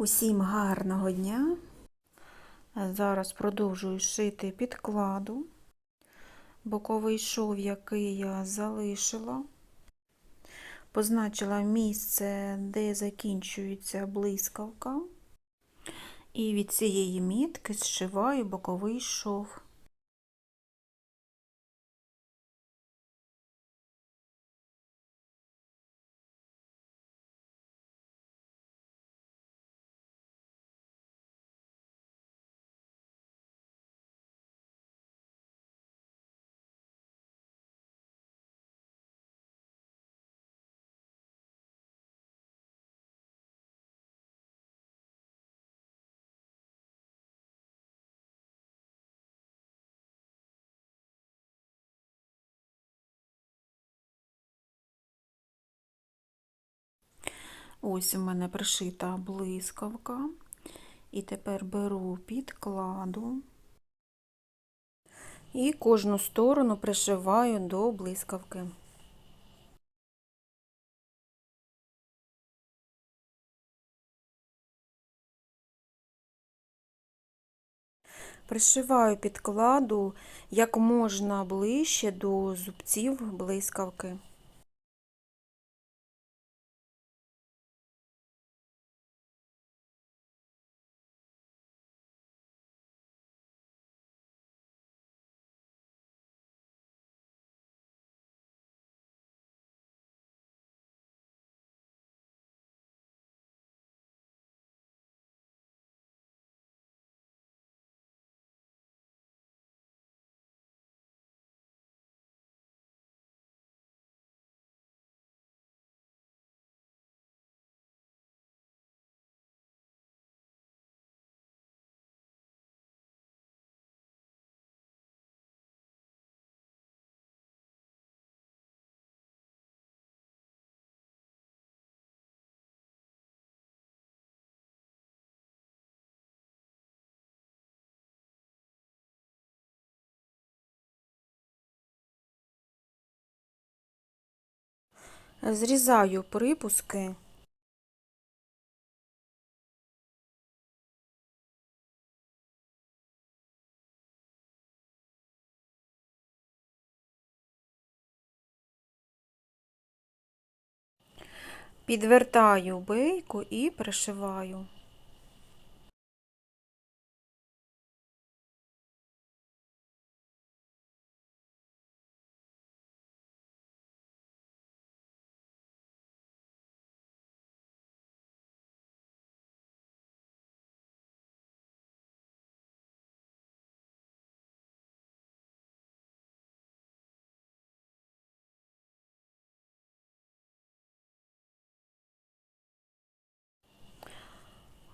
Усім гарного дня. Зараз продовжую шити підкладу, боковий шов, який я залишила, позначила місце, де закінчується блискавка, і від цієї мітки зшиваю боковий шов. Ось у мене пришита блискавка. І тепер беру підкладу і кожну сторону пришиваю до блискавки. Пришиваю підкладу як можна ближче до зубців блискавки. Зрізаю припуски. Підвертаю бейку і пришиваю.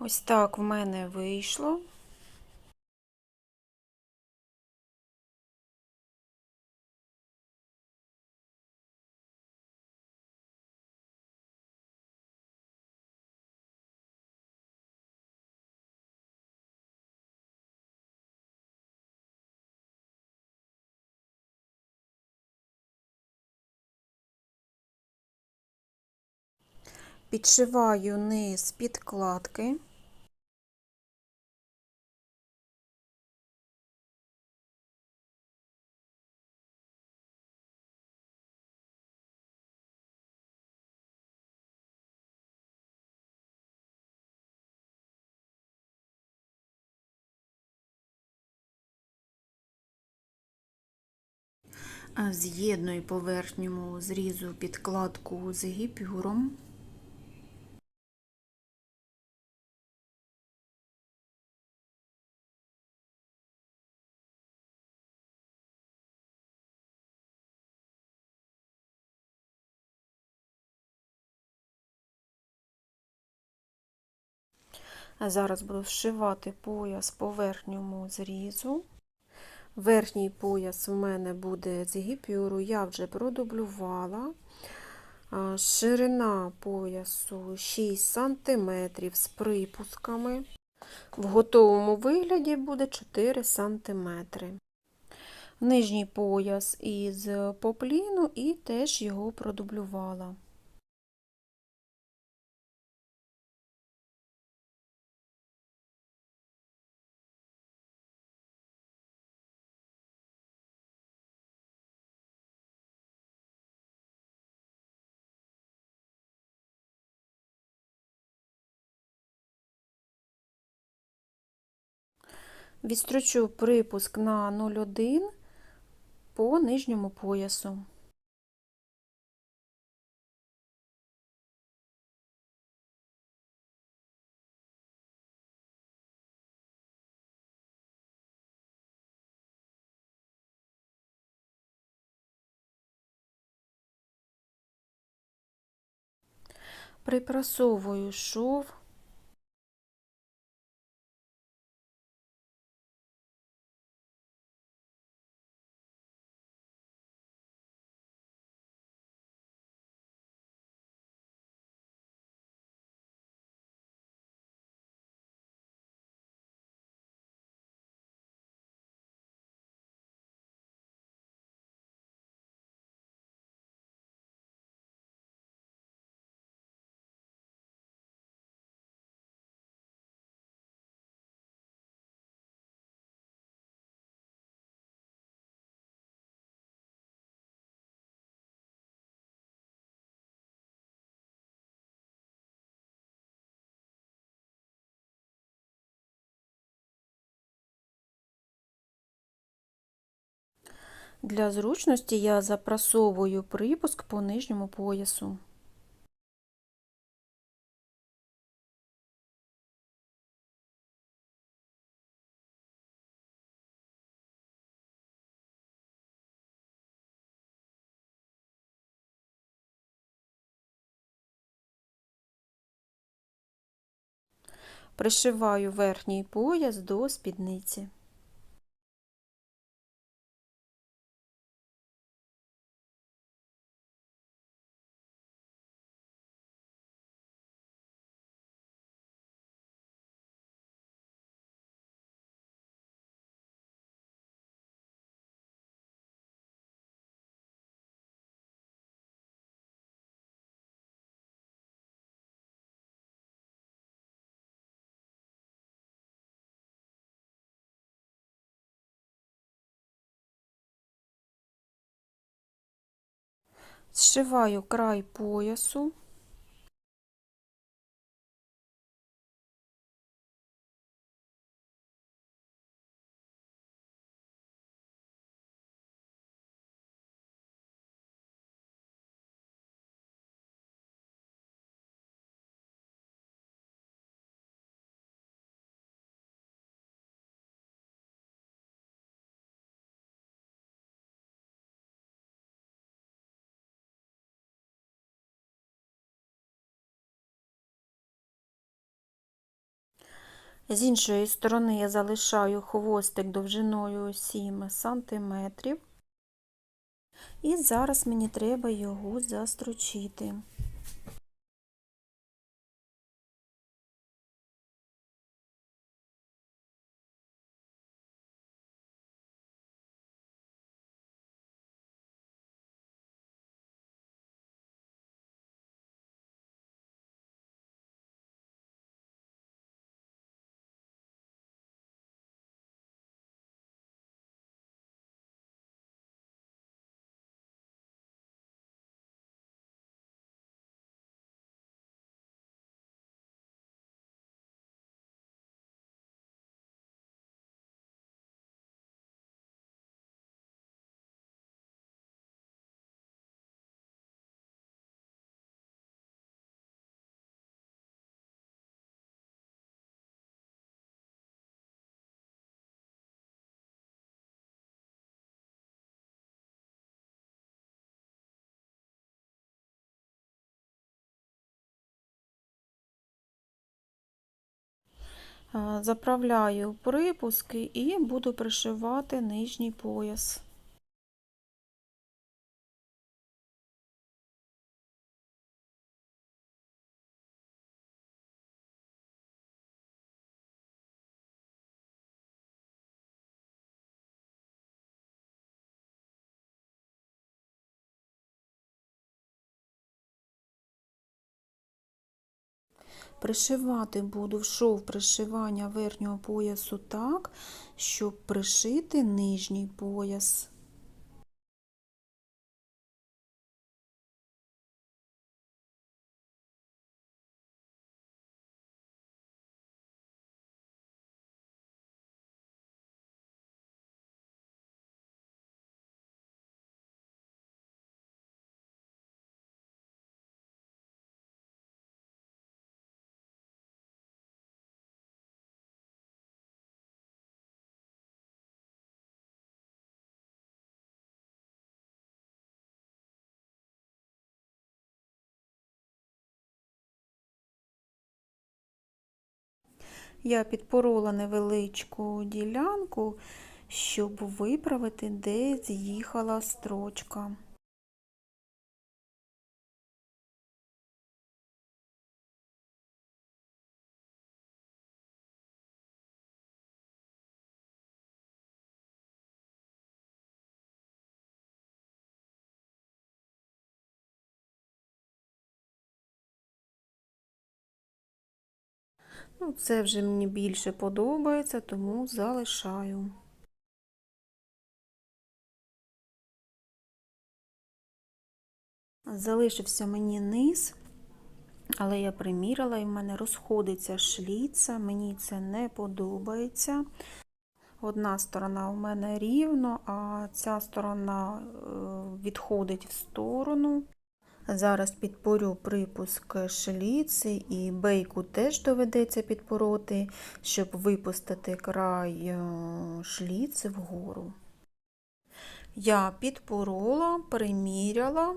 Ось так в мене вийшло. Підшиваю низ підкладки. З'єдную по зрізу підкладку з гіпюром. Зараз буду зшивати пояс по верхньому зрізу. Верхній пояс у мене буде з гіпюру, я вже продублювала. Ширина поясу 6 см з припусками. В готовому вигляді буде 4 см. Нижній пояс із попліну і теж його продублювала. Відстрочу припуск на 0,1 по нижньому поясу. Припрасовую шов. Для зручності я запрасовую припуск по нижньому поясу. Пришиваю верхній пояс до спідниці. Зшиваю край поясу. З іншої сторони я залишаю хвостик довжиною 7 см. І зараз мені треба його застрочити. Заправляю припуски і буду пришивати нижній пояс. Пришивати буду в шов пришивання верхнього поясу так, щоб пришити нижній пояс. Я підпорола невеличку ділянку, щоб виправити, де з'їхала строчка. Ну, це вже мені більше подобається, тому залишаю. Залишився мені низ, але я приміряла і в мене розходиться шліца, мені це не подобається. Одна сторона у мене рівно, а ця сторона е, відходить в сторону. Зараз підпорю припуск шліци і бейку теж доведеться підпороти, щоб випустити край е, шліци вгору. Я підпорола, приміряла,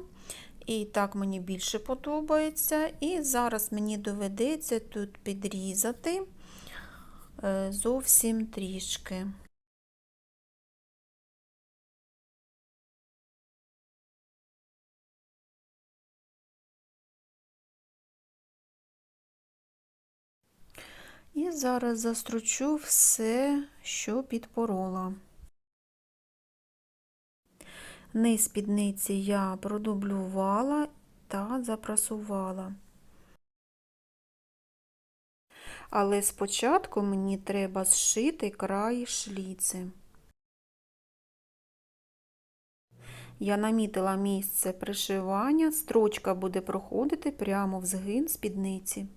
і так мені більше подобається. І зараз мені доведеться тут підрізати е, зовсім трішки. І зараз застручу все, що підпорола. Низ спідниці я продублювала та запрасувала. Але спочатку мені треба зшити край шліци. Я намітила місце пришивання, строчка буде проходити прямо в згин спідниці.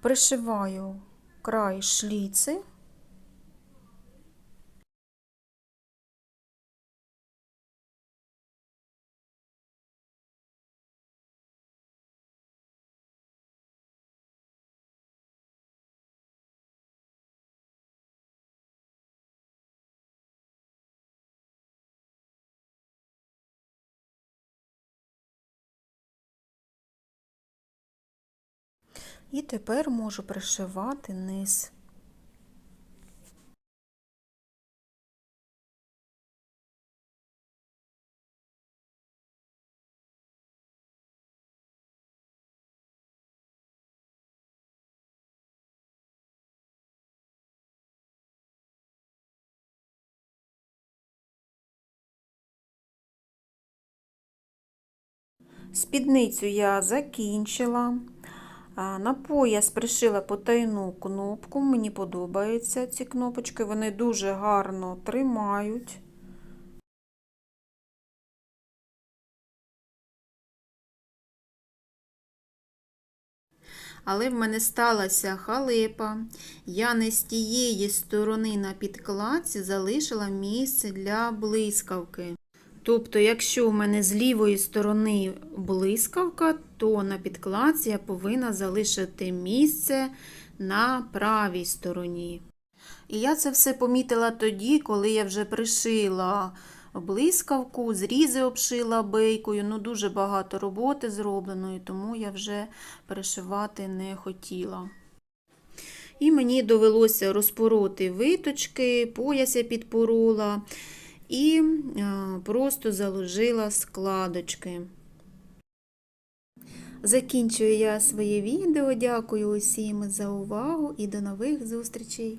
Пришиваю край шліци. І тепер можу пришивати низ. Спідницю я закінчила. На пояс пришила потайну кнопку. Мені подобаються ці кнопочки, вони дуже гарно тримають. Але в мене сталася халепа. Я не з тієї сторони на підкладці залишила місце для блискавки. Тобто, якщо у мене з лівої сторони блискавка, то на підкладці я повинна залишити місце на правій стороні. І я це все помітила тоді, коли я вже пришила блискавку, зрізи обшила бейкою. Ну, дуже багато роботи зробленої, тому я вже перешивати не хотіла. І мені довелося розпороти виточки, пояс я підпорола і просто заложила складочки. Закінчую я своє відео. Дякую усім за увагу і до нових зустрічей!